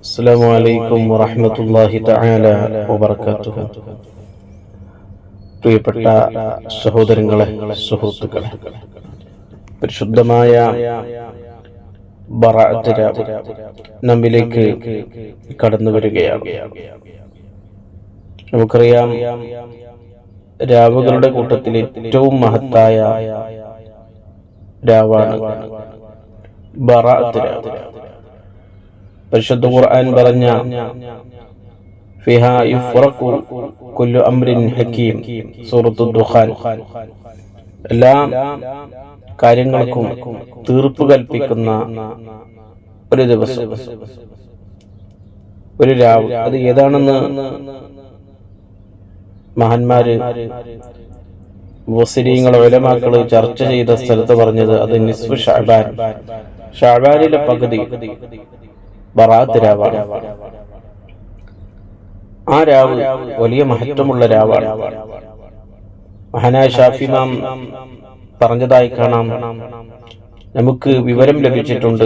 السلام عليكم ورحمة الله تعالى وبركاته പ്രിയപ്പെട്ട സഹോദരങ്ങളെ സുഹൃത്തുക്കളെ പരിശുദ്ധമായ ബറാഅത്ത് രാവ് നമ്മിലേക്ക് കടന്നു വരികയാണ് നമുക്കറിയാം രാവുകളുടെ കൂട്ടത്തിൽ ഏറ്റവും മഹത്തായ രാവാണ് ബറാഅത്ത് രാവ് പരിശുദ്ധ ഖുർആൻ പറഞ്ഞ ഫിഹാ ദുഖാൻ. എല്ലാ കാര്യങ്ങൾക്കും തീർപ്പ് കൽപ്പിക്കുന്ന ഒരു ദിവസം. ഒരു രാവ് അത് ഏതാണെന്ന് മഹാന്മാര് മുസ്ലിങ്ങളെ ഒലമാക്കൾ ചർച്ച ചെയ്ത സ്ഥലത്ത് പറഞ്ഞത് അത് നിസ്ഫു ഷാബാൻ. ഷാബാനിലെ പകുതി. ബറാത്ത് രാവാണ്. ആ രാവ് വലിയ മഹത്വമുള്ള രാവാണ്. മഹാനായ ഷാഫിമാം പറഞ്ഞതായി കാണാം. നമുക്ക് വിവരം ലഭിച്ചിട്ടുണ്ട്.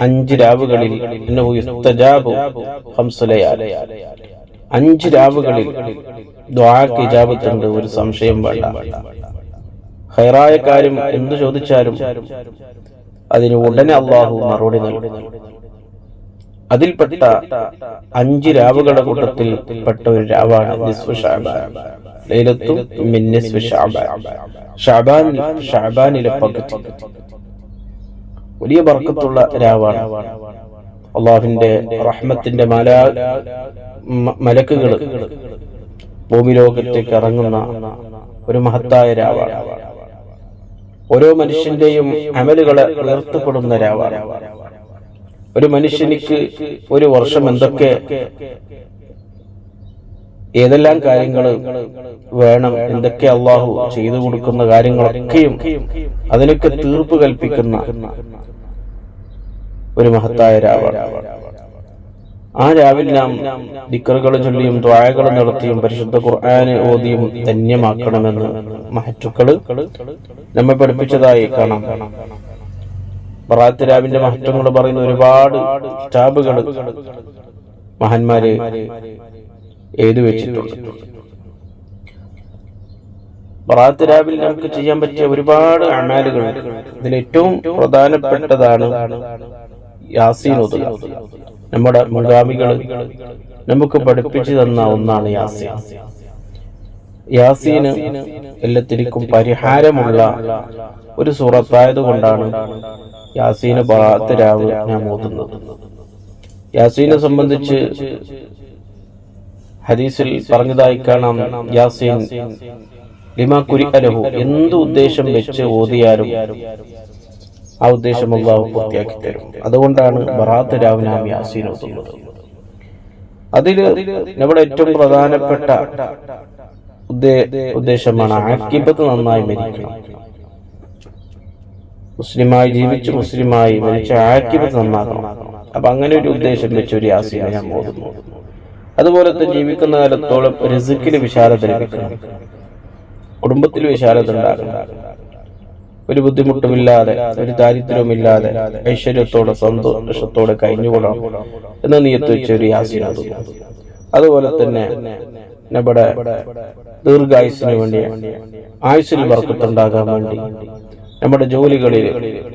അഞ്ച് രാവുകളിൽ. അഞ്ച് രാവുകളിൽ ഒരു സംശയം വേണ്ട. ഹൈറായ കാര്യം എന്ത് ചോദിച്ചാലും അതിന് ഉടനെ അള്ളാഹു മറുപടി നൽകും. അതിൽപ്പെട്ട അഞ്ച് രാവുകളുടെ കൂട്ടത്തിൽ പെട്ട ഒരു രാവാണ് വലിയ ബർക്കത്തുള്ള രാവാണ്. അള്ളാഹുവിന്റെ റഹ്മത്തിന്റെ മല മലക്കുകൾ ഭൂമിലോകത്തേക്ക് ഇറങ്ങുന്ന ഒരു മഹത്തായ രാവാണ്. ഓരോ മനുഷ്യന്റെയും അമലുകളെ ഉയർത്തപ്പെടുന്ന രാവാണ്. ഒരു മനുഷ്യനിക്ക് ഒരു വർഷം എന്തൊക്കെ ഏതെല്ലാം കാര്യങ്ങൾ വേണം എന്തൊക്കെ അള്ളാഹു ചെയ്തു കൊടുക്കുന്ന കാര്യങ്ങളൊക്കെയും അതിനൊക്കെ തീർപ്പ് കൽപ്പിക്കുന്ന ഒരു മഹത്തായ രാവാണ്. ആ രാവിലെ നാം ദിക്കറുകൾ ചൊല്ലിയും ദ്വായകൾ നടത്തിയും പരിശുദ്ധ ഖുർആാനെ ഓതിയും ധന്യമാക്കണമെന്ന് മഹറ്റുക്കൾ നമ്മെ പഠിപ്പിച്ചതായി കാണാം. ബറാത്ത് രാവിന്റെ മഹത്വങ്ങൾ പറയുന്ന ഒരുപാട് സ്റ്റാബുകൾ മഹാന്മാര് എഴുതി വെച്ചിട്ടുണ്ട്. ബറാത്ത് രാവിൽ നമുക്ക് ചെയ്യാൻ പറ്റിയ ഒരുപാട് അമാലുകൾ. ഇതിൽ ഏറ്റവും പ്രധാനപ്പെട്ടതാണ് യാസീൻ നമ്മുടെ മുൻഗാമികൾ നമുക്ക് പഠിപ്പിച്ചു തന്ന ഒന്നാണ് യാസീൻ. യാസീന് എല്ലാത്തിനും പരിഹാരമുള്ള ഒരു സൂറത്തായത് കൊണ്ടാണ് യാസീന് ബറാത്ത് രാവ് ഞാൻ ഓതുന്നത്. യാസീനെ സംബന്ധിച്ച് ഹദീസിൽ പറഞ്ഞതായി കാണാം യാസീൻ ലിമാ കുരി അലഹു എന്ത് ഉദ്ദേശം വെച്ച് ഓതിയാലും ആ ഉദ്ദേശം അള്ളാഹു പൂർത്തിയാക്കി തരും. അതുകൊണ്ടാണ് ബറാത്ത് രാവ് നാം യാസീൻ ഓതുന്നത്. അതിൽ നമ്മുടെ ഏറ്റവും പ്രധാനപ്പെട്ട ഉദ്ദേശമാണ് ആക്കിബത്ത് നന്നായി മരിക്കണം. മുസ്ലിമായി ജീവിച്ച് മുസ്ലിമായി മരിച്ച ആക്കിബത്ത് നന്നാക്കണം. അപ്പൊ അങ്ങനെ ഒരു ഉദ്ദേശം വെച്ച് ഒരു യാസീനെ ഞാൻ ഓതുന്നു. അതുപോലെ തന്നെ ജീവിക്കുന്ന കാലത്തോളം റിസുക്കിന് വിശാലത ലഭിക്കണം. കുടുംബത്തിൽ വിശാലത ഉണ്ടാകണം. ഒരു ബുദ്ധിമുട്ടുമില്ലാതെ ഒരു ദാരിദ്ര്യവുമില്ലാതെ ഐശ്വര്യത്തോടെ സന്തോഷത്തോടെ കഴിഞ്ഞുകൊള്ളണം എന്ന നീയത്ത് വെച്ച് ഒരു ഓതുന്നു. അതുപോലെ തന്നെ നമ്മുടെ ദീർഘായുസിന് വേണ്ടി ആയുസിൽ വർക്കത്തുണ്ടാകാൻ വേണ്ടി നമ്മുടെ ജോലികളിൽ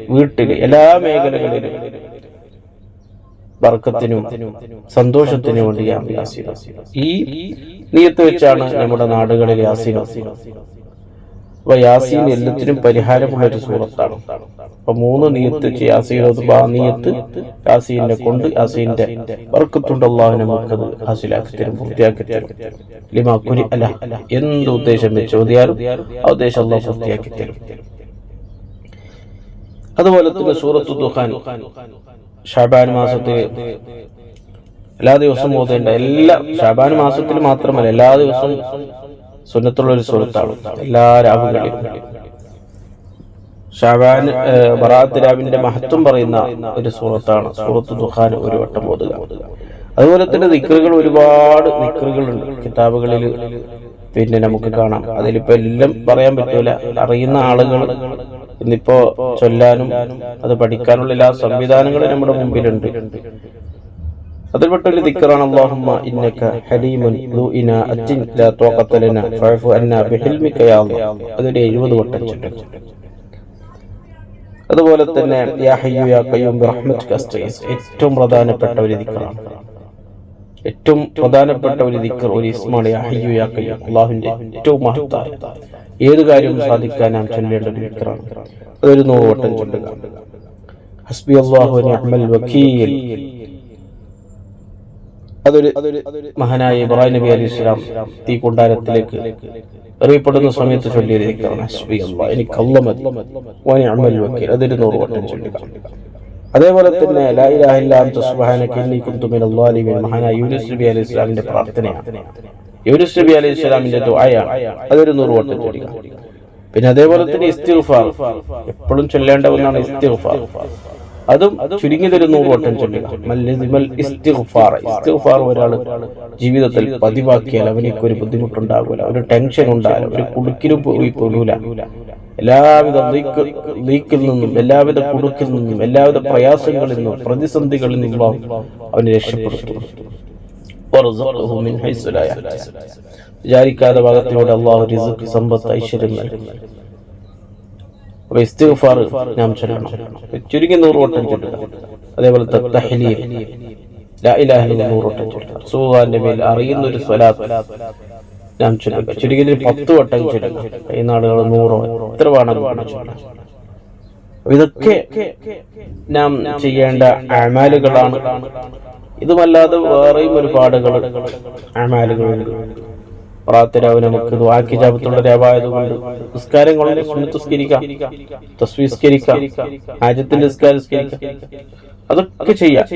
വീട്ടിൽ എല്ലാ മേഖലകളിലും വർക്കത്തിനും സന്തോഷത്തിനു വേണ്ടി ഈ നീയത്ത് വെച്ചാണ് നമ്മുടെ നാടുകളിലെ യാസീൻ അപ്പൊ യാസീൻ എല്ലാത്തിനും പരിഹാരമുള്ള ഒരു സൂറത്താണ്. അപ്പൊ മൂന്ന് നീയത്ത് നീയത്ത് യാസീനെ കൊണ്ട് യാസീന്റെ വർക്കത്തുണ്ട് അള്ളാഹു നമുക്കത് ഹാസിലാക്കി തരും പൂർത്തിയാക്കി തരും. ലിമാ കുരി അല്ല എന്ത് ഉദ്ദേശം വെച്ച് ഓതിയാലും ആ ഉദ്ദേശം അള്ളാഹു പൂർത്തിയാക്കി തരും. അതുപോലെ തന്നെ സൂറത്ത് ഷാബാൻ മാസത്തിൽ എല്ലാ ദിവസവും ഓതേണ്ട എല്ലാ ഷാബാൻ മാസത്തിൽ മാത്രമല്ല എല്ലാ ദിവസവും സുന്നത്തുള്ള ഒരു സുഹൃത്താണ്. എല്ലാ രാഹുകളിലും ഷാബാൻ ബറാത്ത് രാവിന്റെ മഹത്വം പറയുന്ന ഒരു സൂറത്താണ് സൂറത്ത് ദുഹാൻ ഒരു വട്ടം ഓതുക. അതുപോലെ തന്നെ നിക്കറുകൾ ഒരുപാട് നിക്കറുകളുണ്ട് കിതാബുകളിൽ പിന്നെ നമുക്ക് കാണാം. അതിലിപ്പോ എല്ലാം പറയാൻ പറ്റൂല. അറിയുന്ന ആളുകൾ ഇന്നിപ്പോ ചൊല്ലാനും അത് പഠിക്കാനുള്ള എല്ലാ സംവിധാനങ്ങളും നമ്മുടെ മുമ്പിലുണ്ട്. അതിൽപ്പെട്ട ഒരു ദിക്കറാണ് അല്ലാഹുമ്മ ഇന്നക ഹലീമുൻ ദു ഇനാഅത്തിൻ ലാ ത്വാഖത ലന. ഫഅഫു അന്നാ ബിഹിൽമിക യാ അല്ലാഹ്. അതൊരു 70 വട്ടം ചൊല്ലുക അതുപോലെ തന്നെ യാ ഹയ്യു യാ ഖയ്യൂം ബിറഹ്മതിക അസ്തഗീസ്. ഏറ്റവും പ്രധാനപ്പെട്ട ഒരു ദിക്കറാണ്. ഏറ്റവും പ്രധാനപ്പെട്ട ഒരു ദിക്കർ ഒരു ഇസ്മാണ് യാ ഹയ്യു യാ ഖയ്യൂം. അല്ലാഹുവിന്റെ ഏറ്റവും മഹത്തായ ഏത് കാര്യവും സാധിക്കാൻ നാം ചൊല്ലേണ്ട ഒരു ദിക്കറാണ്. അതൊരു നൂറ് വട്ടം ചൊല്ലുക. ഹസ്ബി അല്ലാഹു നിഅമൽ വക്കീൽ അതൊരു മഹാനായ ഇബ്രാഹിം നബി അലി ഇസ്ലാം തീ കൊണ്ടാരത്തിലേക്ക് എറിയപ്പെടുന്ന സമയത്ത് ചൊല്ലിയിരിക്കുകയാണ്. വട്ടം ചൊല്ലുക. അതേപോലെ തന്നെ മഹാനായ യൂനുസ് നബി അലി ഇസ്ലാമിന്റെ പ്രാർത്ഥനയാണ്. ഇസ്ലാമിന്റെ ദുആയാണ്. അതൊരു നൂറ് വട്ടം ചൊല്ലുക. പിന്നെ അതേപോലെ തന്നെ ഇസ്തിഗ്ഫാർ. എപ്പോഴും ചൊല്ലേണ്ട ഒന്നാണ് ഇസ്തിഗ്ഫാർ. അതും ചുരുങ്ങിയതൊരു നൂറ് വട്ടം ചൊല്ലുക ജീവിതത്തിൽ പതിവാക്കിയാൽ അവനിക്ക് ഒരു ബുദ്ധിമുട്ടുണ്ടാകൂല. ഒരു ടെൻഷൻ ഉണ്ടാകില്ല ഒരു കുടുക്കിലും പോയി പോലൂല എല്ലാവിധ നീക്കിൽ നിന്നും എല്ലാവിധ കുടുക്കിൽ നിന്നും എല്ലാവിധ പ്രയാസങ്ങളിൽ നിന്നും പ്രതിസന്ധികളിൽ നിന്നും അവനെ രക്ഷപ്പെടുത്തുന്നു. വിചാരിക്കാതെ ഭാഗത്തിലൂടെ അള്ളാഹു സമ്പത്ത് ഐശ്വര്യം നൽകും അപ്പൊ ഇസ്തിഗ്ഫാർ നാം ചൊല്ലണം. ചുരുങ്ങി നൂറ് വട്ടം ചൊല്ലുക. അതേപോലെ തഹ്ലീൽ. ലാ ഇലാഹ ഇല്ലല്ലാഹ് നൂറ് ചൊല്ലുക. റസൂലുള്ളാഹിന്റെ മേൽ അറിയുന്ന ഒരു സ്വലാത്ത് നാം ചൊല്ലുക. ചുരുങ്ങി ഒരു പത്ത് വട്ടം ചൊല്ലുക. ഈ നാടുകൾ നൂറോ എത്ര വേണം ഇതൊക്കെ നാം ചെയ്യേണ്ട അമാലുകളാണ്. ഇതുമല്ലാതെ വേറെയും ഒരുപാട് അമാലുകളുണ്ട് നമുക്ക് അതൊക്കെ ചെയ്യാം.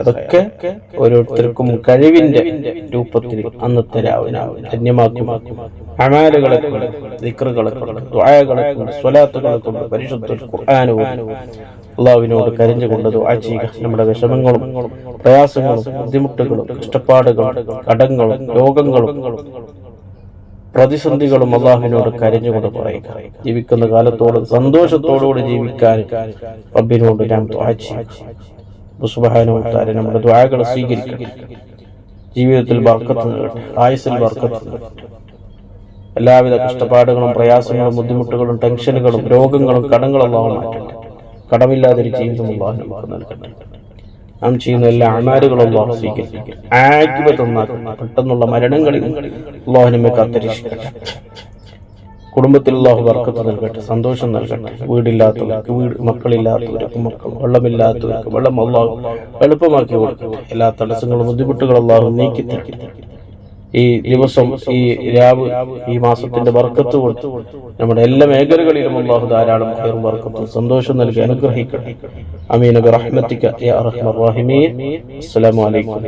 അതൊക്കെ ഓരോരുത്തർക്കും കഴിവിന്റെ രൂപത്തിൽ അന്നത്തെ രാവിനാവ് കൊണ്ട് ദിക്റുകളെ കൊണ്ട് കൊണ്ട് സ്വലാത്തുകളെ കൊണ്ട് പരിശുദ്ധ അള്ളാഹുവിനോട് കരഞ്ഞുകൊണ്ട് ദുആ ചെയ്യുക നമ്മുടെ വിഷമങ്ങളും പ്രയാസങ്ങളും ബുദ്ധിമുട്ടുകളും കഷ്ടപ്പാടുകളും കടങ്ങളും രോഗങ്ങളും പ്രതിസന്ധികളും അള്ളാഹുവിനോട് കരഞ്ഞുകൊണ്ട് പറയുക ജീവിക്കുന്ന കാലത്തോട് സന്തോഷത്തോടുകൂടി ജീവിക്കാൻ റബ്ബിനോട് ഞാൻ സുബ്ഹാനഹു നമ്മുടെ ദ്വാകൾ സ്വീകരിക്കട്ടെ ജീവിതത്തിൽ ബർക്കത്ത് ആയുസിൽ വർക്കത്ത് ബർക്കത്ത് എല്ലാവിധ കഷ്ടപ്പാടുകളും പ്രയാസങ്ങളും ബുദ്ധിമുട്ടുകളും ടെൻഷനുകളും രോഗങ്ങളും കടങ്ങളും അള്ളാഹു മാറ്റട്ടെ. കടമില്ലാതൊരു ജീവിതം അള്ളാഹു നമുക്ക് നൽകട്ടെ. നാം ചെയ്യുന്ന എല്ലാ അമാരുകളും അള്ളാഹു സ്വീകരിക്കും. ആക്കിബത്ത് നന്നാക്കട്ടെ പെട്ടെന്നുള്ള മരണങ്ങളിൽ അള്ളാഹു നമ്മെ കാത്തിരിക്കട്ടെ. കുടുംബത്തിൽ അള്ളാഹു വർക്കത്ത് നൽകട്ടെ സന്തോഷം നൽകട്ടെ. വീടില്ലാത്തവർക്ക് വീട് മക്കളില്ലാത്തവർക്ക് മക്കൾ വെള്ളമില്ലാത്തവർക്ക് വെള്ളം അള്ളാഹു എളുപ്പമാക്കി കൊടുക്കട്ടെ. എല്ലാ തടസ്സങ്ങളും ബുദ്ധിമുട്ടുകളും അള്ളാഹു നീക്കി തരട്ടെ ഈ ദിവസം ഈ രാവ് ഈ മാസത്തിന്റെ വർക്കത്ത് കൊടുത്ത് നമ്മുടെ എല്ലാ മേഖലകളിലും അള്ളാഹു ധാരാളം ഖൈറും വർക്കത്തും സന്തോഷം നൽകി അനുഗ്രഹിക്കട്ടെ. യാ അർഹമർ അസ്സലാമു അലൈക്കും.